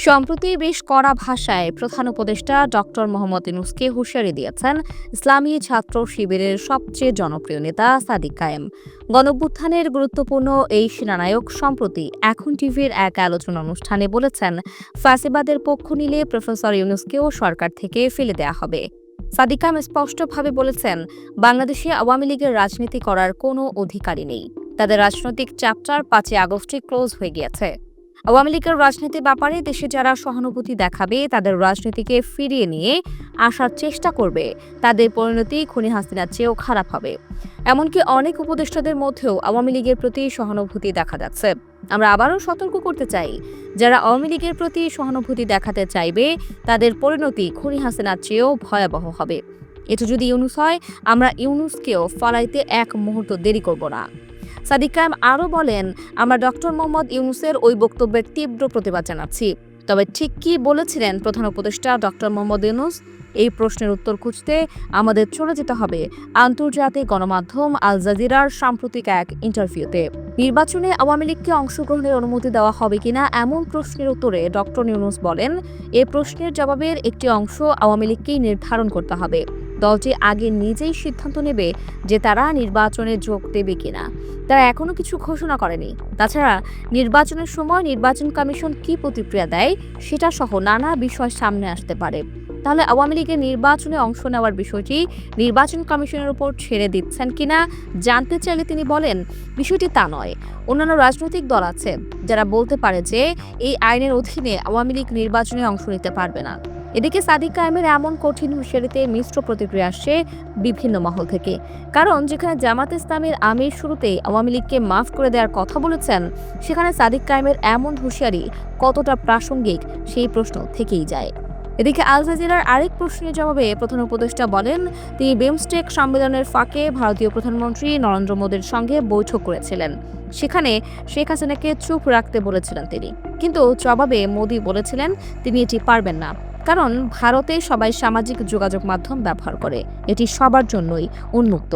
সম্প্রতি বেশ কড়া ভাষায় প্রধান উপদেষ্টা ডক্টর মোহাম্মদ ইনুসকে হুঁশিয়ারি দিয়েছেন ইসলামী ছাত্র শিবিরের সবচেয়ে জনপ্রিয় নেতা সাদিক কায়েম। গণভ্যুত্থানের গুরুত্বপূর্ণ এই সেনানায়ক সম্প্রতি এখন টিভির এক আলোচনা অনুষ্ঠানে বলেছেন, ফ্যাসিবাদের পক্ষ নিলে প্রফেসর ইউনুসকেও সরকার থেকে ফেলে দেওয়া হবে। সাদিক কায়েম স্পষ্টভাবে বলেছেন, বাংলাদেশে আওয়ামী লীগের রাজনীতি করার কোনো অধিকারই নেই। তাদের রাজনৈতিক চ্যাপ্টার পাঁচই আগস্টে ক্লোজ হয়ে গিয়েছে। আওয়ামী লীগের রাজনীতির ব্যাপারে দেশে যারা সহানুভূতি দেখাবে, তাদের রাজনীতিকে ফিরিয়ে নিয়ে আসার চেষ্টা করবে। তাদের পরিণতি খুনি হাসিনার চেয়েও খারাপ হবে। এমনকি অনেক উপদেষ্টাদের মধ্যেও আওয়ামী লীগের প্রতি সহানুভূতি দেখা যাচ্ছে। আমরা আবারও সতর্ক করতে চাই, যারা আওয়ামী লীগের প্রতি সহানুভূতি দেখাতে চাইবে, তাদের পরিণতি খুনি হাসিনার চেয়েও ভয়াবহ হবে। এটা যদি ইউনুস হয়, আমরা ইউনুসকেও ফালাইতে এক মুহূর্ত দেরি করব না। সাদিক কায়েম আরও বলেন, আমরা ডক্টর মোহাম্মদ ইউনুসের ওই বক্তব্যের তীব্র প্রতিবাদ জানাচ্ছি। তবে ঠিক কী বলেছিলেন প্রধান উপদেষ্টা ডক্টর মোহাম্মদ ইউনুস? এই প্রশ্নের উত্তর খুঁজতে আমাদের চলে যেতে হবে আন্তর্জাতিক গণমাধ্যম আল জাজিরার সাম্প্রতিক এক ইন্টারভিউতে। নির্বাচনে আওয়ামী লীগকে অংশগ্রহণের অনুমতি দেওয়া হবে কিনা এমন প্রশ্নের উত্তরে ডক্টর ইউনুস বলেন, এ প্রশ্নের জবাবের একটি অংশ আওয়ামী লীগকেই নির্ধারণ করতে হবে। দলটি আগে নিজেই সিদ্ধান্ত নেবে যে তারা নির্বাচনে যোগ দেবে কিনা। তারা এখনও কিছু ঘোষণা করেনি। তাছাড়া নির্বাচনের সময় নির্বাচন কমিশন কী প্রতিক্রিয়া দেয় সেটা সহ নানা বিষয় সামনে আসতে পারে। তাহলে আওয়ামী লীগের নির্বাচনে অংশ নেওয়ার বিষয়টি নির্বাচন কমিশনের উপর ছেড়ে দিচ্ছেন কিনা জানতে চাইলে তিনি বলেন, বিষয়টি তা নয়। অন্যান্য রাজনৈতিক দল আছে যারা বলতে পারে যে, এই আইনের অধীনে আওয়ামী লীগ নির্বাচনে অংশ নিতে পারবে না। এদিকে সাদিক কায়েমের এমন কঠিন হুঁশিয়ারিতে মিশ্র প্রতিক্রিয়া আসছে বিভিন্ন মহল থেকে। কারণ যেখানে জামাত ইসলামের আমির শুরুতেই আওয়ামী লীগকে মাফ করে দেওয়ার কথা বলেছেন, সেখানে সাদিক কায়েমের এমন হুঁশিয়ারি কতটা প্রাসঙ্গিক সেই প্রশ্ন থেকেই যায়। এদিকে আল জাজিরার আরেক প্রশ্নের জবাবে প্রধান উপদেষ্টা বলেন, তিনি বিমস্টেক সম্মেলনের ফাঁকে ভারতীয় প্রধানমন্ত্রী নরেন্দ্র মোদীর সঙ্গে বৈঠক করেছিলেন। সেখানে শেখ হাসিনাকে চুপ রাখতে বলেছিলেন তিনি। কিন্তু জবাবে মোদী বলেছিলেন, তিনি এটি পারবেন না। কারণ ভারতে সবাই সামাজিক যোগাযোগ মাধ্যম ব্যবহার করে। এটি সবার জন্যই উন্মুক্ত।